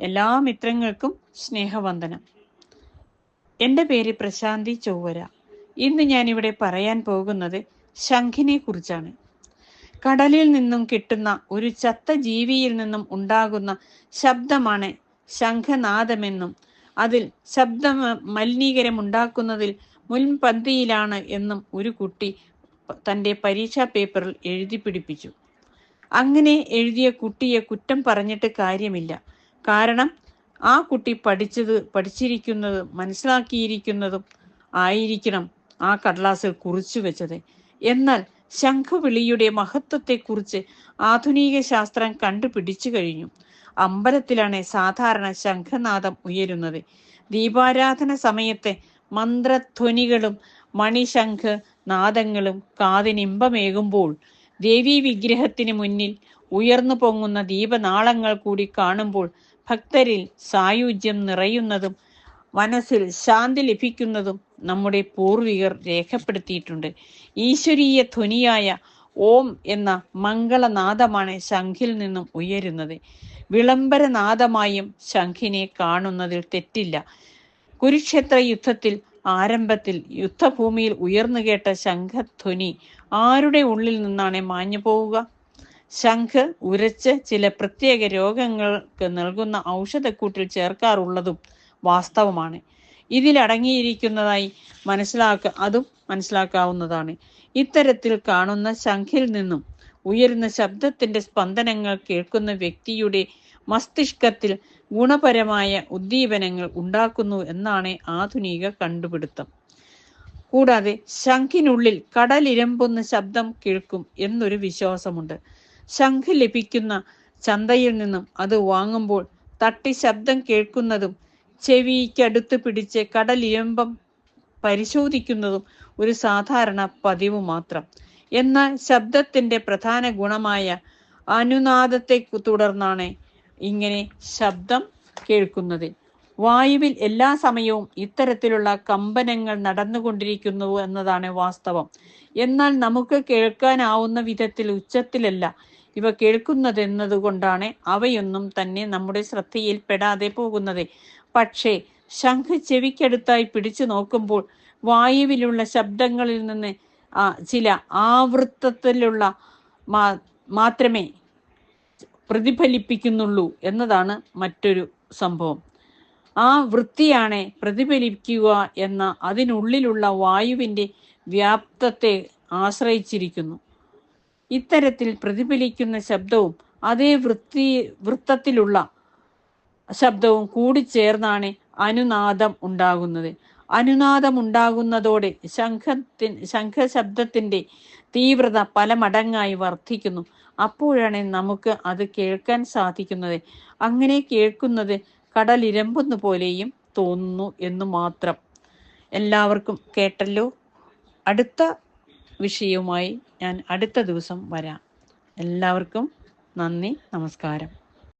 എല്ലാ മിത്രങ്ങൾക്കും സ്നേഹവന്ദനം. എന്റെ പേര് പ്രശാന്തി ചൊവ്വര. ഇന്ന് ഞാനിവിടെ പറയാൻ പോകുന്നത് ശംഖിനെ കുറിച്ചാണ് കടലിൽ നിന്നും കിട്ടുന്ന ഒരു ചത്ത ജീവിയിൽ നിന്നും ഉണ്ടാകുന്ന ശബ്ദമാണ് ശംഖനാദമെന്നും അതിൽ ശബ്ദ മലിനീകരം ഉണ്ടാക്കുന്നതിൽ മുൻപന്തിയിലാണ് എന്നും ഒരു കുട്ടി തന്റെ പരീക്ഷാ പേപ്പറിൽ എഴുതി പിടിപ്പിച്ചു. അങ്ങനെ എഴുതിയ കുട്ടിയെ കുറ്റം പറഞ്ഞിട്ട് കാര്യമില്ല. കാരണം ആ കുട്ടി പഠിച്ചത് പഠിച്ചിരിക്കുന്നത് മനസ്സിലാക്കിയിരിക്കുന്നതും ആയിരിക്കണം ആ കടലാസിൽ കുറിച്ചു വെച്ചത്. എന്നാൽ ശംഖുവിളിയുടെ മഹത്വത്തെക്കുറിച്ച് ആധുനിക ശാസ്ത്രം കണ്ടുപിടിച്ചു കഴിഞ്ഞു. അമ്പലത്തിലാണ് സാധാരണ ശംഖനാദം ഉയരുന്നത്. ദീപാരാധന സമയത്തെ മന്ത്രധ്വനികളും മണിശംഖ് നാദങ്ങളും കാതിനിമ്പമേകുമ്പോൾ ദേവീ വിഗ്രഹത്തിന് മുന്നിൽ ഉയർന്നു പൊങ്ങുന്ന ദീപനാളങ്ങൾ കൂടി കാണുമ്പോൾ ഭക്തരിൽ സായുജ്യം നിറയുന്നതും മനസ്സിൽ ശാന്തി ലഭിക്കുന്നതും നമ്മുടെ പൂർവികർ രേഖപ്പെടുത്തിയിട്ടുണ്ട്. ഈശ്വരീയ ധ്വനിയായ ഓം എന്ന മംഗളനാദമാണ് ശംഖിൽ നിന്നും ഉയരുന്നത്. വിളംബരനാദമായും ശംഖിനെ കാണുന്നതിൽ തെറ്റില്ല. കുരുക്ഷേത്ര യുദ്ധത്തിൽ ആരംഭത്തിൽ യുദ്ധഭൂമിയിൽ ഉയർന്നു കേട്ട ശംഖധ്വനി ആരുടെ ഉള്ളിൽ നിന്നാണ് മാഞ്ഞു പോവുക ശംഖ് ഉരച്ച് ചില പ്രത്യേക രോഗങ്ങൾക്ക് നൽകുന്ന ഔഷധക്കൂട്ടിൽ ചേർക്കാറുള്ളതും വാസ്തവമാണ്. ഇതിലടങ്ങിയിരിക്കുന്നതായി മനസ്സിലാക്ക അതും മനസ്സിലാക്കാവുന്നതാണ്. ഇത്തരത്തിൽ കാണുന്ന ശംഖിൽ നിന്നും ഉയരുന്ന ശബ്ദത്തിന്റെ സ്പന്ദനങ്ങൾ കേൾക്കുന്ന വ്യക്തിയുടെ മസ്തിഷ്കത്തിൽ ഗുണപരമായ ഉദ്ദീപനങ്ങൾ ഉണ്ടാക്കുന്നു എന്നാണ് ആധുനിക കണ്ടുപിടുത്തം. കൂടാതെ ശംഖിനുള്ളിൽ കടലിരമ്പുന്ന ശബ്ദം കേൾക്കും എന്നൊരു വിശ്വാസമുണ്ട്. ശംഖ് ലഭിക്കുന്ന ചന്തയിൽ നിന്നും അത് വാങ്ങുമ്പോൾ തട്ടി ശബ്ദം കേൾക്കുന്നതും ചെവിക്കടുത്ത് പിടിച്ച് കടലിയമ്പം പരിശോധിക്കുന്നതും ഒരു സാധാരണ പതിവ് മാത്രം. എന്നാൽ ശബ്ദത്തിന്റെ പ്രധാന ഗുണമായ അനുനാദത്തെ തുടർന്നാണ് ഇങ്ങനെ ശബ്ദം കേൾക്കുന്നത്. വായുവിൽ എല്ലാ സമയവും ഇത്തരത്തിലുള്ള കമ്പനങ്ങൾ നടന്നുകൊണ്ടിരിക്കുന്നു എന്നതാണ് വാസ്തവം. എന്നാൽ നമുക്ക് കേൾക്കാനാവുന്ന വിധത്തിൽ ഉച്ചത്തിലല്ല ഇവ കേൾക്കുന്നതെന്നതുകൊണ്ടാണ് അവയൊന്നും തന്നെ നമ്മുടെ ശ്രദ്ധയിൽ പെടാതെ പോകുന്നത്. പക്ഷേ ശംഖ് ചെവിക്കടുത്തായി പിടിച്ചു നോക്കുമ്പോൾ വായുവിലുള്ള ശബ്ദങ്ങളിൽ നിന്ന് ചില ആവൃത്തത്തിലുള്ള മാത്രമേ പ്രതിഫലിപ്പിക്കുന്നുള്ളൂ എന്നതാണ് മറ്റൊരു സംഭവം. ആ വൃത്തിയാണ് പ്രതിഫലിക്കുക എന്ന അതിനുള്ളിലുള്ള വായുവിന്റെ വ്യാപ്തത്തെ ആശ്രയിച്ചിരിക്കുന്നു. ഇത്തരത്തിൽ പ്രതിഫലിക്കുന്ന ശബ്ദവും അതേ വൃത്തി വൃത്തത്തിലുള്ള ശബ്ദവും കൂടിച്ചേർന്നാണ് അനുനാദം ഉണ്ടാകുന്നത്. അനുനാദം ഉണ്ടാകുന്നതോടെ ശംഖത്തിൻ ശംഖശബ്ദത്തിന്റെ തീവ്രത പല മടങ്ങായി വർദ്ധിക്കുന്നു. അപ്പോഴാണ് നമുക്ക് അത് കേൾക്കാൻ സാധിക്കുന്നത്. അങ്ങനെ കേൾക്കുന്നത് കടലിരമ്പുന്ന പോലെയും തോന്നുന്നു എന്ന് മാത്രം. എല്ലാവർക്കും കേട്ടല്ലോ. അടുത്ത വിഷയവുമായി ഞാൻ അടുത്ത ദിവസം വരാം. എല്ലാവർക്കും നന്ദി നമസ്കാരം.